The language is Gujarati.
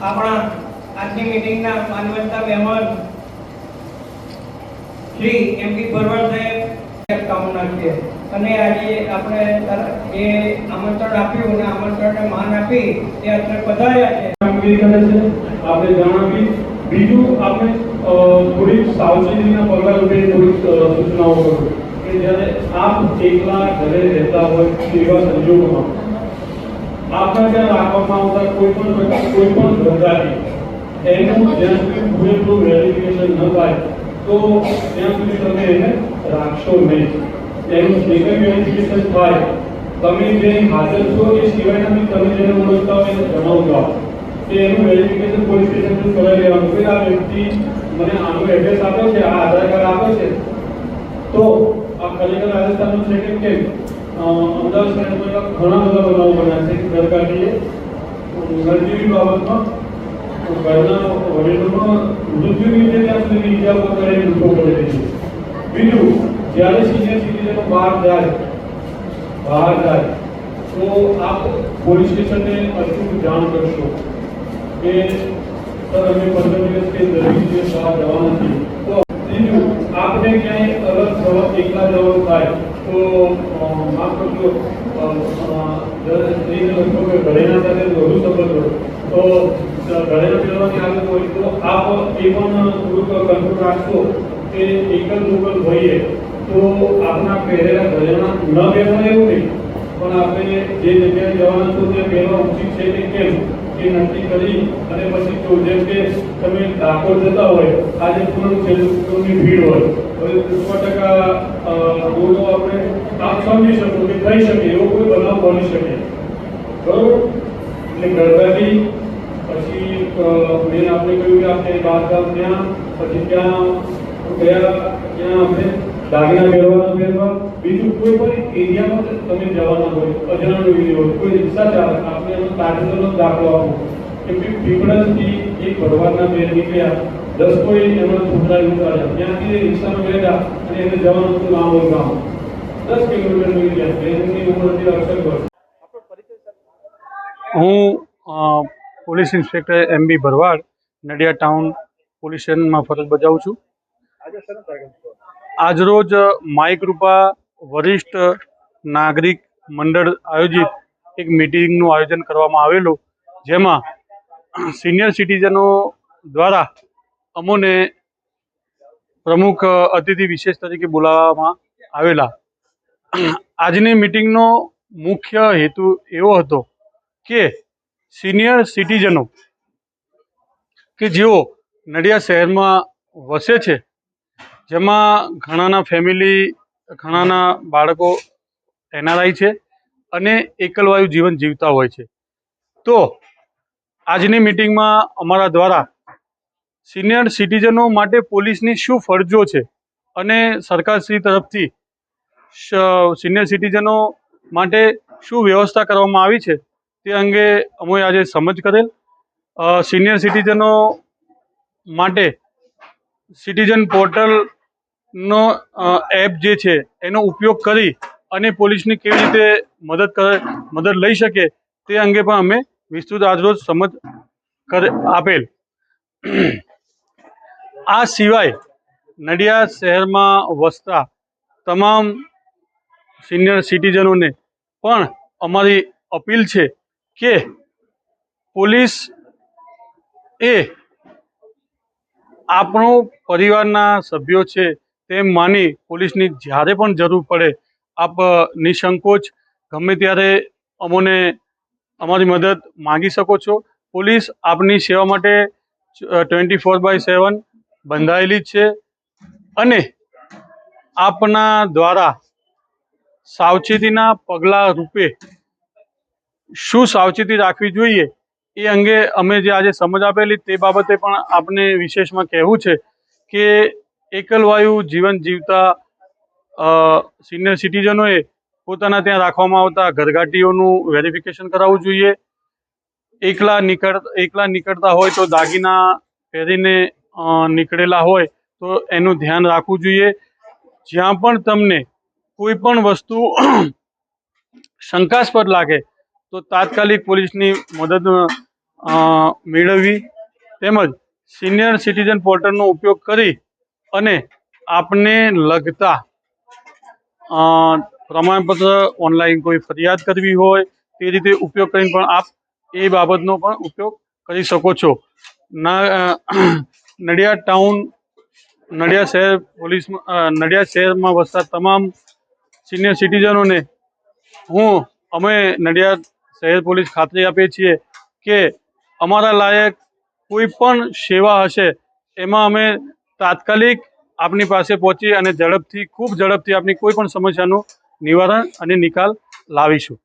આપણા આજની મીટિંગના માનવતા મહેમાન શ્રી એમ ભરવાડ સાહેબ કામના છે અને આજે આપણે એ આમંત્રણ આપ્યું અને આમંત્રણને માન આપી એ અત્યારે પધાર્યા છે. આપણે જણાવી બીજું આપણે થોડીક સાવચેતીના પગલા રૂપે થોડીક સૂચનાઓ કરું. કે જ્યારે આપ એકલા ઘરે રહેતા હોય એવા સંજોગોમાં આપણા ત્યાં રાખવામાં આવતા કોઈ પણ કોઈ પણ ધંધાની, એનું જ્યાં સુધી પૂરેપૂરું વેરિફિકેશન ન થાય, તો ત્યાં સુધી તમે એને રાખશો નહીં. એનું જે કંઈ વેરિફિકેશન થાય, તમે જે હાજર છો એ સિવાયના તમે જેને ઓળખતા હોય એને જણાવજો. કે એનું વેરિફિકેશન પોલીસ સ્ટેશન પર કરાવી લેવાનું. કે આ વ્યક્તિ મને આનું એડ્રેસ આપે છે, આ આધાર કાર્ડ આપે છે. તો આ ખરેખર રાજસ્થાનનું છે કે કેમ? અમદાવાદ શહેરમાં એવા ઘણા બધા બનાવો બન્યા છે કે સરકારીએ નજીવી બાબતમાં ઘરના વડીલોનો મૃત્યુની રીતે ત્યાં સુધી ઈજાઓ કરીને દુઃખો પડેલી છે બીજું જ્યારે સિનિયર સિટીઝનો બહાર જાય બહાર જાય તો આપ પોલીસ સ્ટેશનને અચૂક જાણ કરશો કે સર અમે પંદર દિવસ કે દસ દિવસ બહાર જવાના છીએ તો ત્રીજું આપને ક્યાંય અલગ જવા એકલા જવાનું થાય તો માફ કરજો સ્ત્રીને લગભગ ઘરેના સાથે વધુ તો ઘરેના મેળવવાની આદત હોય તો આપ એ પણ થોડુંક કંટ્રોલ રાખશો કે એકલ લોકલ હોઈએ. તો આપના પહેરેલા ઘરેણા ન પહેરવા એવું નહીં. પણ આપણે જે જગ્યાએ જવાના છો ત્યાં પહેરવા ઉચિત છે કે કેમ? એ નક્કી કરી અને પછી જો જેમ કે તમે ડાકોર જતા હોય આજે પૂનમ છે પૂનમની ભીડ હોય હવે સો ટકા અ, દોડો આપણે આપ સમજી શકો કે થઈ શકે એવો કોઈ બનાવ બની શકે. બરોબર? એટલે ગરબાથી પછી અ, મેં આપણે કહ્યું કે આપણે બારગામ ત્યાં પછી ત્યાં ગયા ત્યાં આપણે દાગીના પહેરવાનો પહેરવા બીજું કોઈ પણ એરિયામાં તમે જવાના હોય, અજાણ્યો એરિયા હોય, કોઈ રિક્ષા આપણે એનો તાજેતરનો દાખલો આપો. કે પી- એક ભરવાડના બે નીકળ્યા દસ કોઈ એમના છોકરા ઉતાર્યા. ત્યાંથી રિક્ષામાં બેઠા અને એને જવાનું હતું લાંબો ગામ. દસ કિલોમીટર ગયા. બેનની ઉંમર હતી અક્ષર હું police inspector M B Bharwad Nadiad town police સ્ટેશનમાં ફરજ બજાવું છું. આજરોજ માઈ કૃપા વરિષ્ઠ નાગરિક મંડળ આયોજિત એક મિટિંગનું આયોજન કરવામાં આવેલું, જેમાં સિનિયર સિટીઝનો દ્વારા અમોને પ્રમુખ અતિથિ વિશેષ તરીકે બોલાવવામાં આવેલા. આજની મિટિંગનો મુખ્ય હેતુ એવો હતો કે સિનિયર સિટીઝનો, કે જેઓ નડિયાદ શહેરમાં વસે છે જેમાં ઘણાના ફેમિલી ઘણાના બાળકો એનઆરઆઈ છે અને એકલવાયુ જીવન જીવતા હોય છે. તો આજની મિટિંગમાં અમારા દ્વારા સિનિયર સિટીઝનો માટે પોલીસની શું ફરજો છે અને સરકારશ્રી તરફથી સિનિયર સિટીઝનો માટે શું વ્યવસ્થા કરવામાં આવી છે તે અંગે અમે આજે સમજ કરેલ. સિનિયર સિટીઝનો માટે સિટીઝન પોર્ટલનો એપ જે છે, એનો ઉપયોગ કરી અને પોલીસની કેવી રીતે મદદ કરે, મદદ લઈ શકે, તે અંગે પણ અમે વિસ્તૃત આજરોજ સમજ આપેલ. આ સિવાય નડિયાદ શહેરમાં વસતા તમામ સિનિયર સિટીઝનોને પણ અમારી અપીલ છે કે પોલીસ એ આપણો પરિવારના સભ્યો છે તેમ માની પોલીસની જ્યારે પણ જરૂર પડે, આપ નિસંકોચ ગમે ત્યારે અમોને અમારી મદદ માગી શકો છો. પોલીસ આપની સેવા માટે ટ્વેન્ટી ફોર બાય સેવન બંધાયેલી છે અને આપના દ્વારા સાવચેતીના પગલાં રૂપે શું સાવચેતી રાખવી જોઈએ એ અંગે અમે જે આજે સમજ આપેલી તે બાબતે પણ આપને વિશેષમાં કહેવું છે કે એકલવાયુ જીવન જીવતા સિનિયર સિટીઝનોએ પોતાના ત્યાં રાખવામાં આવતા ઘરઘાટીઓનું વેરિફિકેશન કરાવવું જોઈએ. એકલા નીકળ, એકલા નીકળતા હોય તો દાગીના પહેરીને નીકળેલા હોય તો એનું ધ્યાન રાખવું જોઈએ. જ્યાં પણ તમને કોઈ પણ વસ્તુ શંકાસ્પદ લાગે તો તાત્કાલિક પોલીસની મદદ મેળવવી. તેમજ સિનિયર સિટીઝન પોર્ટલનો ઉપયોગ કરી અને આપને લગતા પ્રમાણપત્ર ઓનલાઈન કોઈ ફરિયાદ કરવી હોય, તે રીતે ઉપયોગ કરીને પણ આપ એ બાબતનો પણ ઉપયોગ કરી શકો છો. ના નડિયાદ ટાઉન, નડિયાદ શહેર પોલીસમાં નડિયાદ શહેરમાં વસતા તમામ સિનિયર સિટીઝનોને હું, અમે નડિયાદ શહેર પોલીસ ખાતરી આપીએ છીએ કે અમારા લાયક કોઈ પણ સેવા હશે, એમાં અમે તાત્કાલિક આપની પાસે પહોંચી અને ઝડપથી, ખૂબ ઝડપથી આપની કોઈ પણ સમસ્યાનું નિવારણ અને નિકાલ લાવીશું.